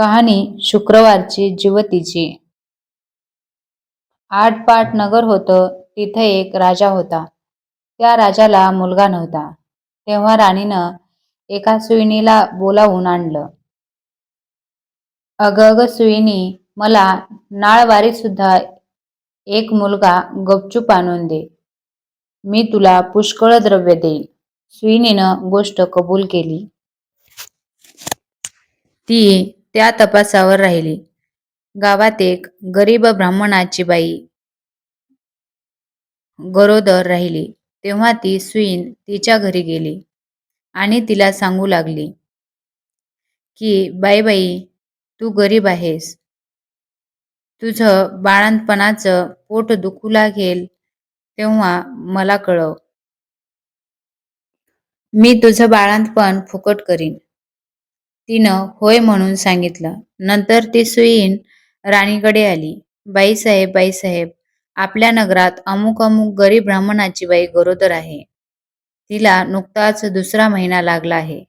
कहाणी शुक्रवारची जिवतीची. आठपाट नगर होतं तिथं एक राजा होता. त्या राजाला मुलगा नव्हता. तेव्हा राणीनं एका सुईणीला बोलावून आणलं. अग अगं सुईणी मला नाळवारीत सुद्धा एक मुलगा गपचूप आणून दे. मी तुला पुष्कळ द्रव्य देईन. सुईणीनं गोष्ट कबूल केली. ती त्या तपासावर राहिली. गावात एक गरीब ब्राह्मणाची बाई गरोदर राहिली. तेव्हा ती सुईन तिच्या घरी गेली आणि तिला सांगू लागली की बाई बाई तू गरीब आहेस. तुझं बाळंतपणाचं पोट दुखू लागेल तेव्हा मला कळव. मी तुझं बाळंतपण फुकट करीन. तिनं होय म्हणून सांगितलं. नंतर ती सुईन राणीकडे आली. बाईसाहेब बाईसाहेब आपल्या नगरात अमुक अमुक गरीब ब्राह्मणाची बाई गरोदर आहे. तिला नुकताच दुसरा महिना लागला आहे.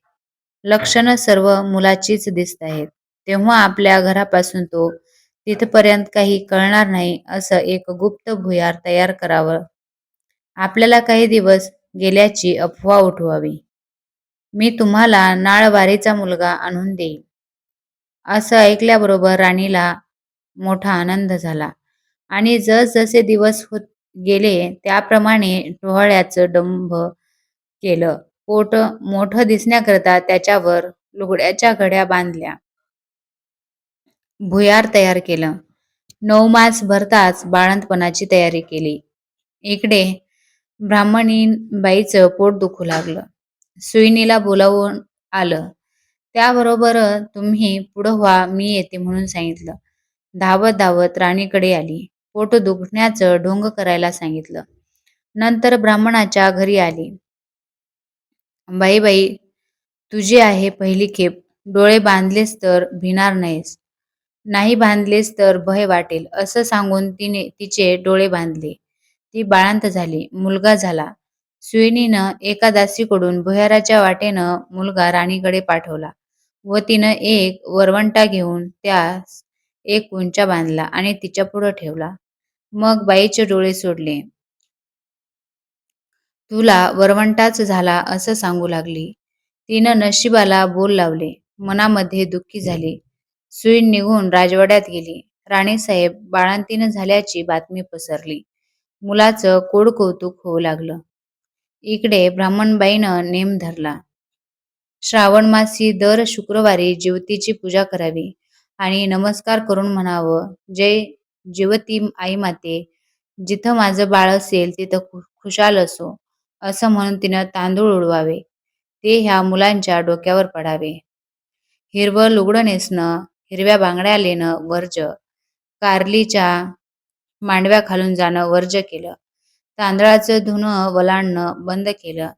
लक्षणं सर्व मुलाचीच दिसत आहेत. तेव्हा आपल्या घरापासून तो तिथपर्यंत काही कळणार नाही असं एक गुप्त भुयार तयार करावं. आपल्याला काही दिवस गेल्याची अफवा उठवावी. मी तुम्हाला नाळवारीचा मुलगा आणून देईन. असं ऐकल्याबरोबर राणीला मोठा आनंद झाला. आणि जसजसे दिवस होत गेले त्याप्रमाणे टोहळ्याचं डंभ केलं. पोट मोठं दिसण्याकरता त्याच्यावर लुगड्याच्या घड्या बांधल्या. भुयार तयार केलं. नऊ मास भरताच बाळंतपणाची तयारी केली. इकडे ब्राह्मणी बाईचं पोट दुखू लागलं. सुईणीला बोलावून आलं. त्याबरोबर तुम्ही पुढं व्हा मी येते म्हणून सांगितलं. धावत धावत राणीकडे आली. पोट दुखण्याचं ढोंग करायला सांगितलं. नंतर ब्राह्मणाच्या घरी आली. बाई बाई तुझी आहे पहिली खेप. डोळे बांधलेस तर भिणार नाहीस. नाही बांधलेस तर भय वाटेल असं सांगून तिने तिचे डोळे बांधले. ती बाळांत झाली. मुलगा झाला. सुईणीनं एका दासीकडून भुयाराच्या वाटेनं मुलगा राणीकडे पाठवला व तिनं एक वरवंटा घेऊन त्यास एक उंचा बांधला आणि तिच्या पुढे ठेवला. मग बाईचे डोळे सोडले. तुला वरवंटाच झाला असं सांगू लागली तिनं नशिबाला बोल लावले. मनामध्ये दुःखी झाली. सुईण निघून राजवाड्यात गेली. राणीसाहेब बाळंतीनं झाल्याची बातमी पसरली. मुलाचं कोड कौतुक होऊ लागलं. इकडे ब्राह्मणबाईनं नेम धरला. श्रावण मासी दर शुक्रवारी जीवतीची पूजा करावी आणि नमस्कार करून म्हणावं जय जीवती आई माते जिथं माझं बाळ असेल तिथं खुशाल असो असं म्हणून तिनं तांदूळ उडवावे. ते ह्या मुलांच्या डोक्यावर पडावे. हिरवं लुगडं नेसणं हिरव्या बांगड्या लेणं वर्ज. कारलीच्या मांडव्या खालून जाणं वर्ज केलं. तांदळाचं धुणं वलांडणं बंद केलं.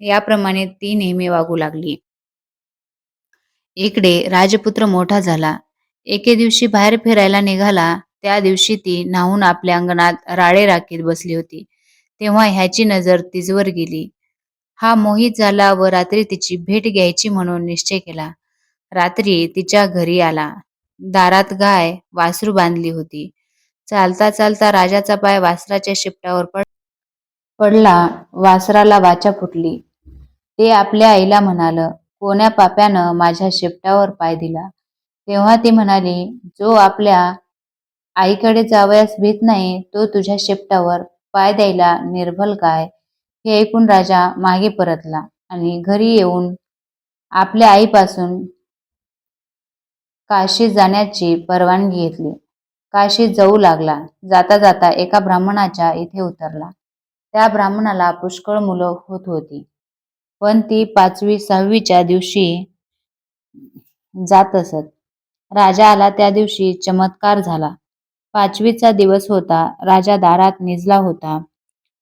याप्रमाणे ती नेहमी वागू लागली. इकडे राजपुत्र मोठा झाला. एके दिवशी बाहेर फिरायला निघाला. त्या दिवशी ती न्हावून आपल्या अंगणात राळे राखीत बसली होती. तेव्हा ह्याची नजर तिजवर गेली. हा मोहित झाला व रात्री तिची भेट घ्यायची म्हणून निश्चय केला. रात्री तिच्या घरी आला. दारात गाय वासरू बांधली होती. चालता चालता राजाचा पाय वासराच्या शिपटावर पड पडला. वासराला वाचा फुटली. ते आपल्या आईला म्हणालं कोण्या पाप्यानं माझ्या शेपटावर पाय दिला? तेव्हा ती म्हणाली जो आपल्या आईकडे जावयास भीत नाही तो तुझ्या शेपटावर पाय द्यायला निर्भल काय? हे ऐकून राजा मागे परतला आणि घरी येऊन आपल्या आईपासून काशी जाण्याची परवानगी घेतली. काशीत जाऊ लागला. जाता जाता एका ब्राह्मणाच्या इथे उतरला. त्या ब्राह्मणाला पुष्कळ मुलं होत होती. पण ती पाचवी सहावीच्या दिवशी जात असत. राजा आला त्या दिवशी चमत्कार झाला. पाचवीचा दिवस होता. राजा दारात निजला होता.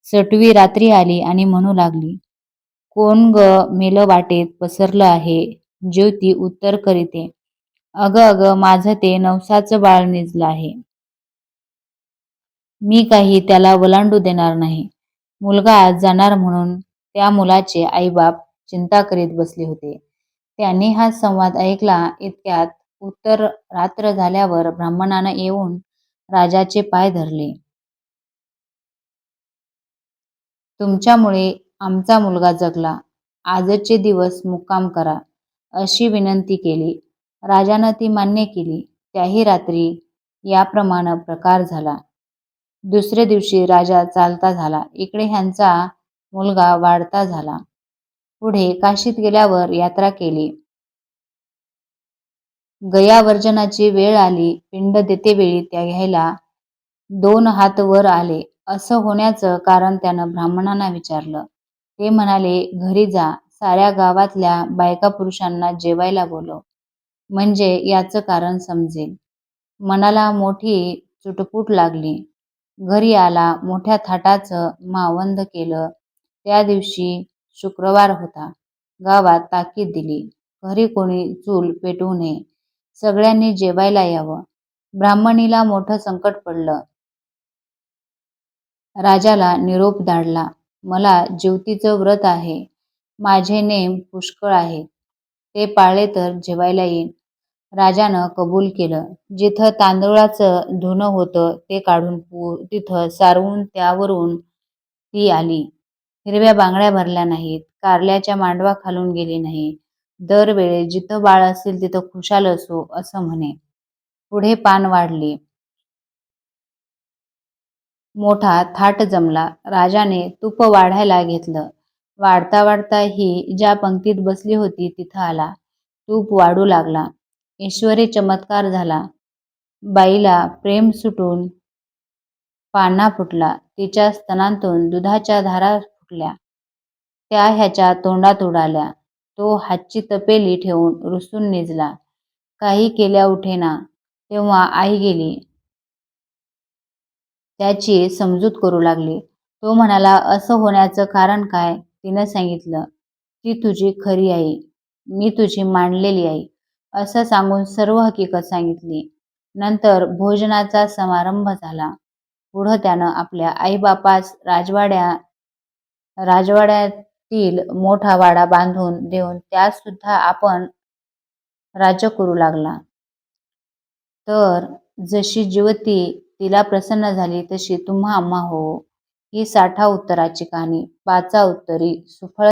सटवी रात्री आली आणि म्हणू लागली कोण ग मेलं वाटेत पसरलं आहे? ज्योती उत्तर करीते. अगं अगं माझं ते नवसाचं बाळ निजलं आहे मी काही त्याला वलांडू देणार नाही मुलगा आज जाणार म्हणून त्या मुलाचे आईबाप चिंता करीत बसले होते त्यांनी हा संवाद ऐकला इतक्यात उत्तर रात्र झाल्यावर ब्राह्मणानं येऊन राजाचे पाय धरले. तुमच्यामुळे आमचा मुलगा जगला. आजचे दिवस मुक्काम करा, अशी विनंती केली. राजानं ती मान्य केली. त्याही रात्री याप्रमाणं प्रकार झाला. दुसऱ्या दिवशी राजा चालता झाला. इकडे ह्यांचा मुलगा वाढता झाला. पुढे काशीत गेल्यावर यात्रा केली. गयावर्जनाची वेळ आली. पिंड देतेवेळी त्या घ्यायला दोन हात वर आले. असं होण्याचं कारण त्यानं ब्राह्मणांना विचारलं. ते म्हणाले, घरी जा. साऱ्या गावातल्या बायका पुरुषांना जेवायला बोलव. म्हणजे याचं कारण समजेल. मनाला मोठी चुटपूट लागली. घरी आला. मोठ्या थाटाचं मावंद केलं. त्या दिवशी शुक्रवार होता. गावात ताकीद दिली. घरी कोणी चूल पेटवू नये. सगळ्यांनी जेवायला यावं. ब्राह्मणीला मोठं संकट पडलं. राजाला निरोप धाडला. मला ज्योतीचं व्रत आहे. माझे नेम पुष्कळ आहे ते पाळले तर जेवायला येईन. राजानं कबूल केलं. जिथं तांदूळाचं धुणं होतं ते काढून तिथं सारवून त्यावरून ती आली. हिरव्या बांगड्या भरल्या नाहीत. कारल्याच्या मांडवा खालून गेली नाही. दरवेळेस जिथं बाळ असेल तिथं खुशाल असो, असं म्हणे. पुढे पान वाढले मोठा थाट जमला. राजाने तूप वाढायला घेतलं. वाढता वाढता ही ज्या पंक्तीत बसली होती तिथं आला. तूप वाढू लागला. ईश्वरी चमत्कार झाला. बाईला प्रेम सुटून पाना फुटला. तिच्या स्तनांतून दुधाच्या धारा फुटल्या. त्या ह्याच्या तोंडात उडाल्या. तो हातची तपेली ठेवून रुसून निजला. काही केल्या उठेना. तेव्हा आई गेली. त्याची समजूत करू लागली. तो म्हणाला, असं होण्याचं कारण काय? तिनं सांगितलं, ती तुझी खरी आई. मी तुझी मांडलेली आई. असं सांगून सर्व हकीकत सांगितली. नंतर भोजनाचा समारंभ झाला. पुढं त्यानं आपल्या आईबापास राजवाड्या राजवाड्यातील मोठा वाडा बांधून देऊन त्यात सुद्धा आपण राज्य करू लागला. तर जशी जिवती तिला प्रसन्न झाली तशी तुम्हा आम्हा हो ही साठा उत्तराची कहाणी. पाचा उत्तरी. सुफळ